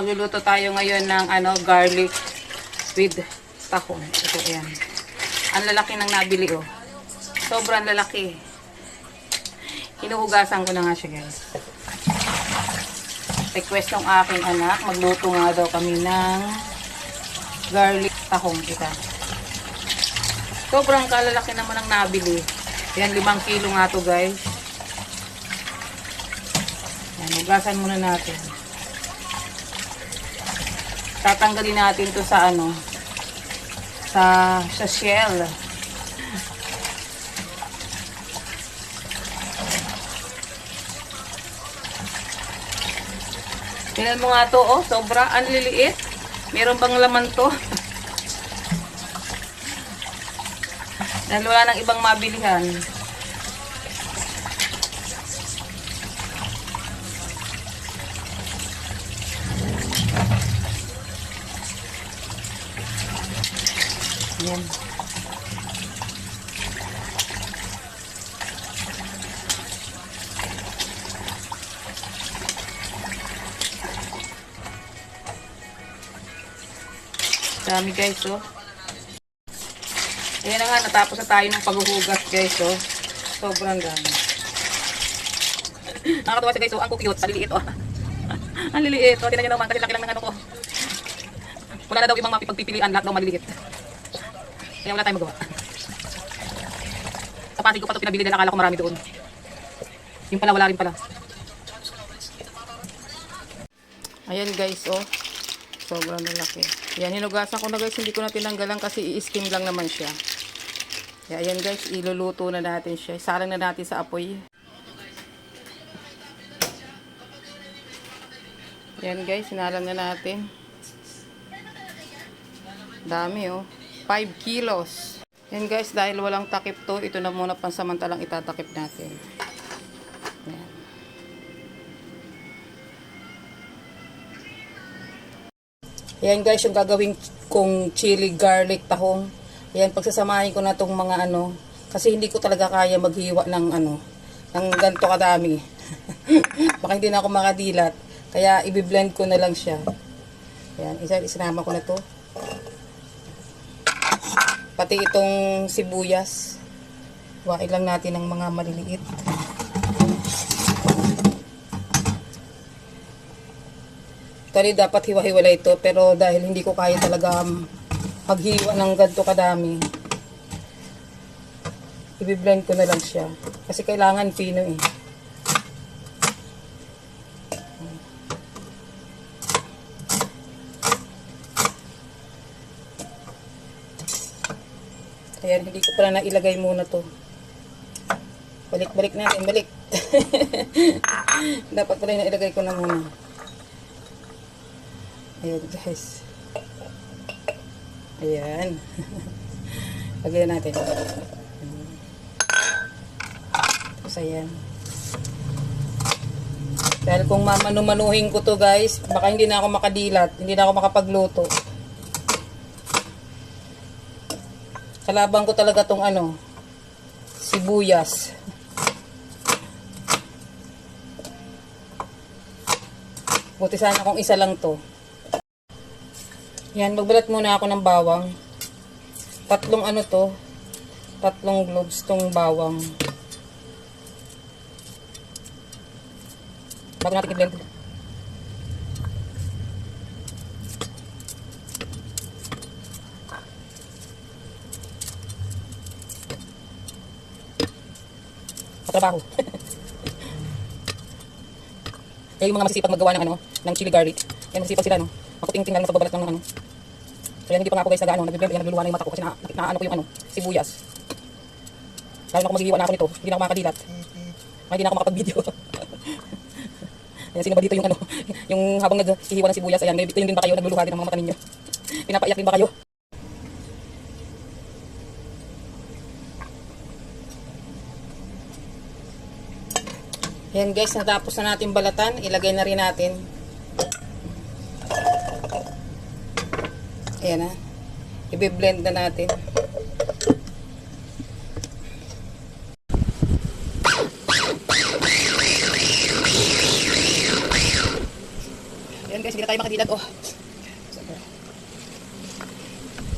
magluluto tayo ngayon ng ano, garlic with tahong. Ito, ayan. Ang lalaki ng nabili, oh. Sobrang lalaki. Hinuhugasan ko na nga siya, guys. Request ng aking anak, magluto nga daw kami ng garlic tahong. Ito. Sobrang kalalaki naman ang nabili. Yan, limang kilo nga to, guys. Yan, hugasan muna natin. Tatanggalin natin to sa ano, sa, sa shell. Tingnan mo nga to, oh, sobra, ang liliit. Meron bang laman to? Dahil wala nang ibang mabilihan. Yan. Dami guys, oh. Ayan na nga, natapos na tayo ng paghuhugas guys, oh. Sobrang dami. Nakakatawa siya guys, oh. Ang cute, paliliit, oh. Ang liliit, oh. Tinan nyo naman, kasi laki lang ng ano ko. Wala na daw ibang mapipagpipilian, lahat daw maliliit. Kaya wala tayong magawa. Sa Pasig ko pa ito pinabili dahil akala ko marami doon. Yung pala, wala rin pala. Ayan guys, oh. Sobrang lalaki. Yan, hinugasan ko na guys. Hindi ko na tinanggalan kasi i-skim lang naman siya. Kaya ayan guys, iluluto na natin siya. Isalang na natin sa apoy. Yan guys, sinalang na natin. Dami oh. 5 kilos. Yan guys, dahil walang takip to, ito na muna pansamantalang itatakip natin. Yan. Yan guys, yung gagawin kong chili garlic tahong. Yan, pagsasamahin ko na tong mga ano, kasi hindi ko talaga kaya maghiwa ng ano, ng ganito kadami. Baka hindi na ako makadilat. Kaya i-blend ko na lang siya. Yan, isa isinama ko na to. Pati itong sibuyas. Wain lang natin ng mga maliliit. Actually, dapat hiwa-hiwala ito. Pero dahil hindi ko kaya talaga maghiwa ng ganito kadami, i-blend ko na lang siya. Kasi kailangan pino eh. Ayan, hindi ko pala nailagay muna to. Balik-balik natin, balik. Dapat pala nailagay ko na muna. Ayan guys. Ayan. Lagyan natin. Tapos ayan. Dahil kung mamanu-manuhin ko to guys, baka hindi na ako makadilat. Hindi na ako makapagluto. Kalaban ko talaga tong ano, sibuyas. Buti sana kung isa lang to. Yan, magbalat muna ako ng bawang. Tatlong ano to, tatlong globes tong bawang. Bago natin i-blend. Katrabaho. Kaya yung mga masisipag maggawa ng ano, ng chili garlic. Yan masisipag sila no. Makuting-ting lang sa pagbabalat ng ano. Kaya hindi pa nga ako guys nag-ano, nagbe-blend, yan nagluluwa na yung mata ko kasi na, na, ko yung ano, sibuyas. Lalo na kung maghihiwa na ako nito, hindi na ako makakadilat. Ay, hindi na ako makapag-video. Ayan, sino ba dito yung ano, yung habang naghihiwa ng sibuyas, ayan, may ito din ba kayo, nagluluha din ang mga mata ninyo. Pinapaiyak din ba kayo? Ayan guys, natapos na natin balatan, ilagay na rin natin. Ayan na. Ibe-blend na natin. Ayan guys, hindi na tayo makadila pasilad. Oh.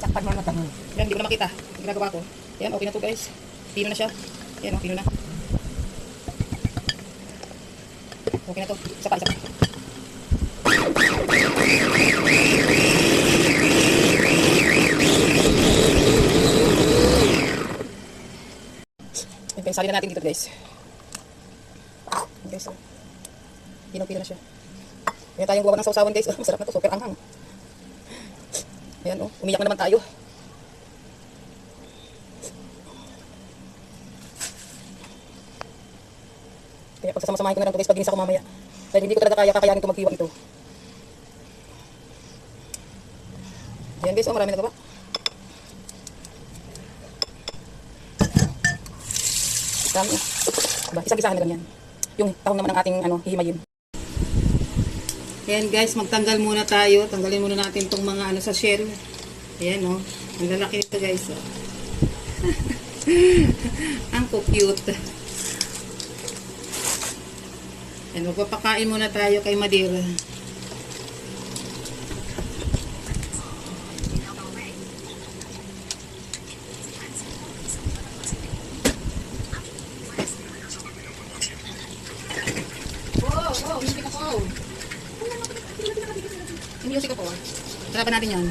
Sakpan mo mata mo. Yan, hindi ko na makita. Ang ginagawa ko. Yan, okay na to guys. Pino na siya. Yan, oh, pino na. Okay na to. Isa pa, isa pa. Guys, sali na natin dito guys. Guys, oh. Pino-pino na siya. Kaya tayong gawa ng sausawan guys. Oh, masarap na to. Super anghang. Ayan oh, umiyak na naman tayo. Kaya pagsasama-samahin ko na lang ito guys pag ginis ako mamaya. Dahil hindi ko talaga kaya kakayanin ito maghiwa ito. Ayan guys, oh, marami nagawa. Dami. Diba? Isang-isahan na ganyan. Yung tahong naman ang ating ano, hihimayin. Ayan guys, magtanggal muna tayo. Tanggalin muna natin tong mga ano sa shell. Ayan oh. Ang lalaki nito guys. Oh. ang cute. Ayan, magpapakain muna tayo kay Madeira. Music ako. Music ako. Tarapan natin yan.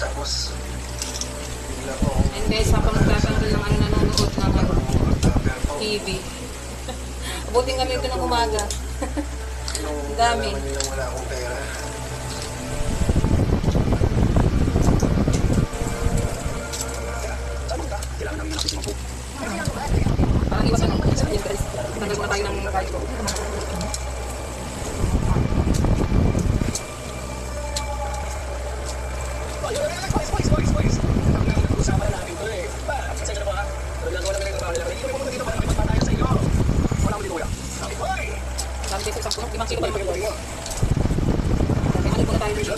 Tapos, And guys, habang nagtatanggal ng ano nanonood ng ano, number ko. TV. Abutin kami ito ng umaga. Yung Dami. wala akong pera. Limang kilo pa naman. Kaya ano muna tayo dito.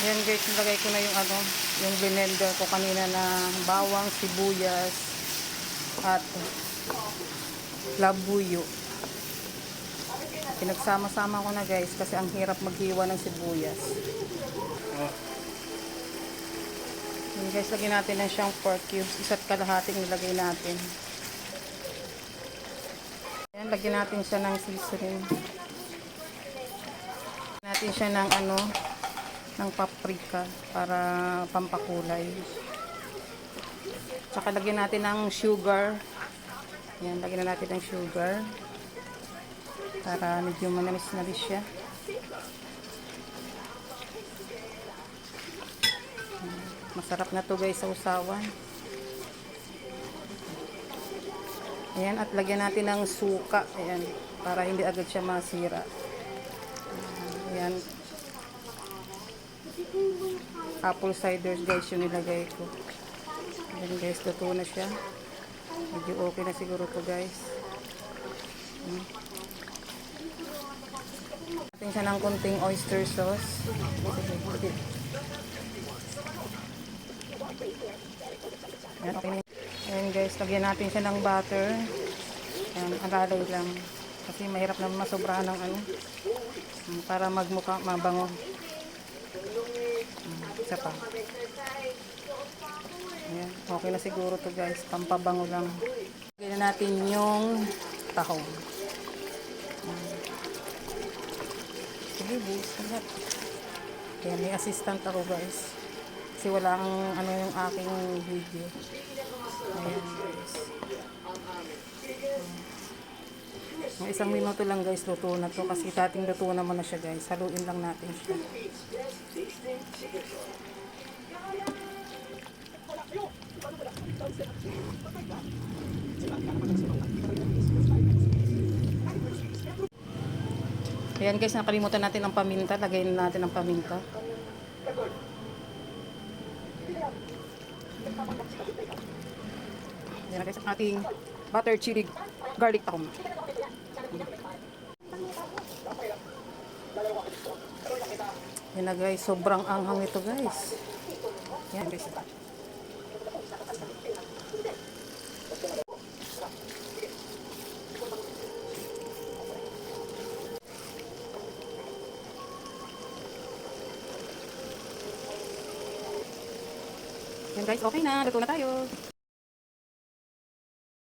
Ayan guys, nilagay ko na yung ano, yung blender ko kanina na bawang, sibuyas, at labuyo. Pinagsama-sama ko na guys kasi ang hirap maghiwa ng sibuyas. Ayan guys, lagyan natin ng siyang pork cubes. Isa't kalahating nilagay natin. Ayan, lagyan natin siya ng seasoning. Lagyan natin siya ng ano, ng paprika para pampakulay. Tsaka lagyan natin ng sugar. Yan, lagyan na natin ng sugar. Para medyo manamis na rin siya. Masarap na to guys sa usawan. Ayan, at lagyan natin ng suka. Ayan, para hindi agad siya masira. Ayan, apple cider guys yung nilagay ko. Ayan guys, luto na siya. Medyo okay na siguro to guys. Hmm. Natin siya ng konting oyster sauce. Ayan, guys, lagyan natin siya ng butter. Ayan, alalay lang. Kasi mahirap na masobrahan ng ano. Hmm, Para magmukha mabango. Isa pa. Ayan. Okay na siguro to guys. Pampabango lang. Lagyan na natin yung tahong. Na lahat. Ayan, may assistant ako guys. Kasi wala ang ano yung aking video. Ayan guys. Mga isang minuto lang guys, luto na to. Kasi dating luto naman na siya guys. Haluin lang natin siya. Ayan guys, nakalimutan natin ang paminta. Lagayin natin ang paminta. Ayan guys, ating butter chili garlic taong. Yan na guys, sobrang anghang ito guys. Yan guys. Yan guys, okay na. Luto na tayo.